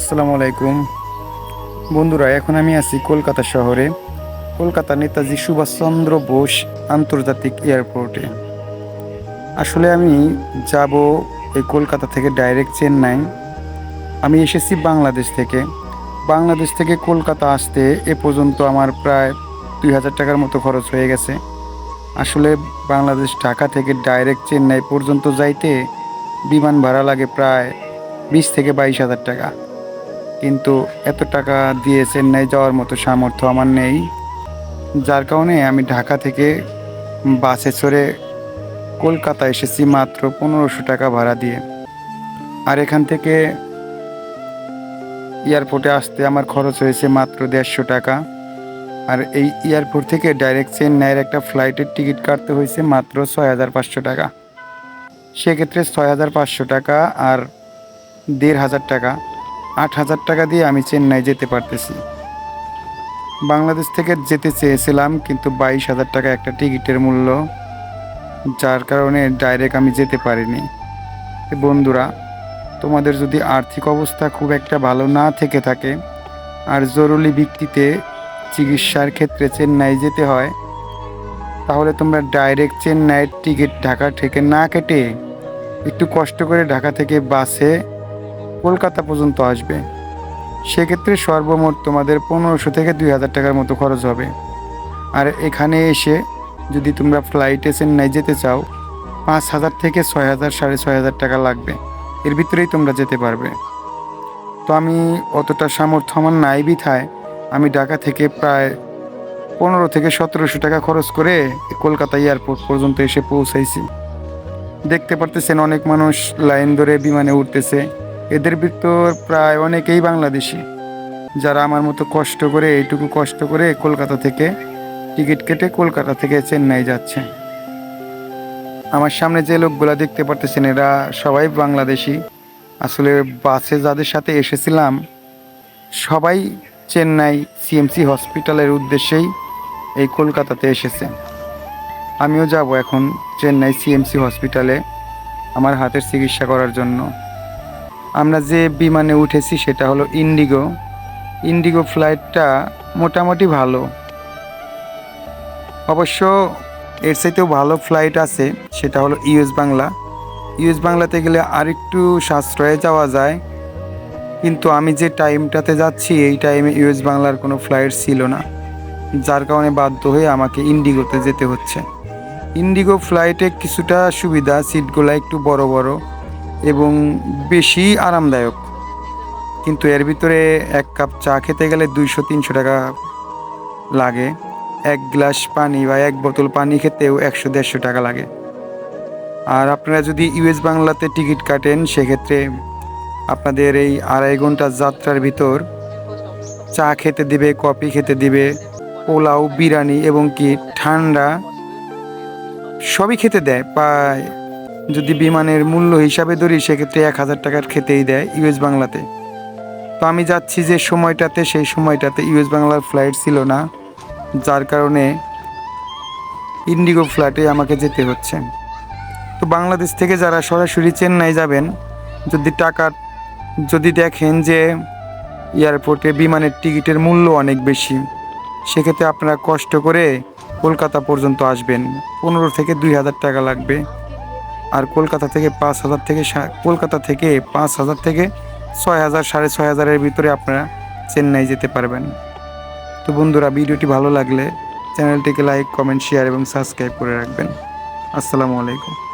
আসসালামু আলাইকুম। বন্ধুরা, এখন আমি আছি কলকাতা শহরে। কলকাতা নেতাজি সুভাষচন্দ্র বোস আন্তর্জাতিক এয়ারপোর্টে। আসলে আমি যাব এই কলকাতা থেকে ডাইরেক্ট চেন্নাই। আমি এসেছি বাংলাদেশ থেকে। বাংলাদেশ থেকে কলকাতা আসতে এ পর্যন্ত আমার প্রায় দুই হাজার টাকার মতো খরচ হয়ে গেছে। আসলে বাংলাদেশ ঢাকা থেকে ডাইরেক্ট চেন্নাই পর্যন্ত যাইতে বিমান ভাড়া লাগে প্রায় বিশ থেকে বাইশ হাজার টাকা। কিন্তু এত টাকা দিয়ে চেন্নাই যাওয়ার মতো সামর্থ্য আমার নেই। যার কারণে আমি ঢাকা থেকে বাসে চড়ে কলকাতা এসেছি মাত্র পনেরোশো টাকা ভাড়া দিয়ে। আর এখান থেকে এয়ারপোর্টে আসতে আমার খরচ হয়েছে মাত্র দেড়শো টাকা। আর এই এয়ারপোর্ট থেকে ডাইরেক্ট চেন্নাইয়ের একটা ফ্লাইটের টিকিট কাটতে হয়েছে মাত্র ছয় হাজার পাঁচশো টাকা। সেক্ষেত্রে ছয় হাজার পাঁচশো টাকা আর দেড় হাজার টাকা। আট হাজার টাকা দিয়ে আমি চেন্নাই যেতে পারতেছি। বাংলাদেশ থেকে যেতে চেয়েছিলাম, কিন্তু বাইশ হাজার টাকা একটা টিকিটের মূল্য, যার কারণে ডাইরেক্ট আমি যেতে পারিনি। বন্ধুরা, তোমাদের যদি আর্থিক অবস্থা খুব একটা ভালো না থেকে থাকে, আর জরুরি ভিত্তিতে চিকিৎসার ক্ষেত্রে চেন্নাই যেতে হয়, তাহলে তোমরা ডাইরেক্ট চেন্নাইয়ের টিকিট ঢাকা থেকে না কেটে একটু কষ্ট করে ঢাকা থেকে বাসে কলকাতা পর্যন্ত আসবে। সেক্ষেত্রে সর্বমোট তোমাদের পনেরোশো থেকে দুই হাজার টাকার মতো খরচ হবে। আর এখানে এসে যদি তোমরা ফ্লাইটে চেন্নাই যেতে চাও, পাঁচ হাজার থেকে ছয় হাজার, সাড়ে ছয় হাজার টাকা লাগবে। এর ভিতরেই তোমরা যেতে পারবে। তো আমি অতটা সামর্থ্য আমার নাই বিথায়। আমি ঢাকা থেকে প্রায় পনেরো থেকে সতেরোশো টাকা খরচ করে কলকাতা এয়ারপোর্ট পর্যন্ত এসে পৌঁছাইছি। দেখতে পারতেছেন অনেক মানুষ লাইন ধরে বিমানে উঠতেছে। এদের ভিতর প্রায় অনেকেই বাংলাদেশি, যারা আমার মতো কষ্ট করে, এইটুকু কষ্ট করে কলকাতা থেকে টিকিট কেটে কলকাতা থেকে চেন্নাই যাচ্ছে। আমার সামনে যে লোকগুলা দেখতে পারতেছেন, এরা সবাই বাংলাদেশি। আসলে বাসে যাদের সাথে এসেছিলাম, সবাই চেন্নাই সিএমসি হসপিটালের উদ্দেশ্যেই এই কলকাতাতে এসেছে। আমিও যাব এখন চেন্নাই সিএমসি হসপিটালে আমার হাতের চিকিৎসা করার জন্য। আমরা যে বিমানে উঠেছি সেটা হলো ইন্ডিগো ইন্ডিগো ফ্লাইটটা মোটামুটি ভালো। অবশ্য এর চাইতেও ভালো ফ্লাইট আছে, সেটা হলো ইউএস বাংলা। ইউএস বাংলাতে গেলে আরেকটু সাশ্রয়ে যাওয়া যায়। কিন্তু আমি যে টাইমটাতে যাচ্ছি, এই টাইমে ইউএস বাংলার কোনো ফ্লাইট ছিল না। যার কারণে বাধ্য হয়ে আমাকে ইন্ডিগোতে যেতে হচ্ছে। ইন্ডিগো ফ্লাইটে কিছুটা সুবিধা সিটগুলো একটু বড় বড়। এবং বেশি আরামদায়ক। কিন্তু এর ভিতরে এক কাপ চা খেতে গেলে দুইশো, তিনশো টাকা লাগে। এক গ্লাস পানি বা এক বোতল পানি খেতেও একশো, দেড়শো টাকা লাগে। আর আপনারা যদি ইউএস বাংলাতে টিকিট কাটেন, সেক্ষেত্রে আপনাদের এই আড়াই ঘণ্টা যাত্রার ভিতর চা খেতে দিবে, কফি খেতে দিবে, পোলাও, বিরিয়ানি এবং কি ঠান্ডা সবই খেতে দেয়, প্রায় যদি বিমানের মূল্য হিসাবে ধরি, সেক্ষেত্রে এক হাজার টাকার খেতেই দেয় ইউএস বাংলাতে। তো আমি যাচ্ছি যে সময়টাতে, সেই সময়টাতে ইউএস বাংলার ফ্লাইট ছিল না, যার কারণে ইন্ডিগো ফ্লাইটে আমাকে যেতে হচ্ছে। তো বাংলাদেশ থেকে যারা সরাসরি চেন্নাই যাবেন, যদি টাকা, যদি দেখেন যে এয়ারপোর্টে বিমানের টিকিটের মূল্য অনেক বেশি, সেক্ষেত্রে আপনারা কষ্ট করে কলকাতা পর্যন্ত আসবেন। পনেরো থেকে দুই হাজার টাকা লাগবে। আর কলকাতা থেকে পাঁচ হাজার থেকে কলকাতা থেকে পাঁচ হাজার থেকে ছয় হাজার, সাড়ে ছয় হাজারের ভিতরে আপনারা চেন্নাই যেতে পারবেন। তো বন্ধুরা, ভিডিওটি ভালো লাগলে চ্যানেলটিকে লাইক, কমেন্ট, শেয়ার এবং সাবস্ক্রাইব করে রাখবেন। আসসালামু আলাইকুম।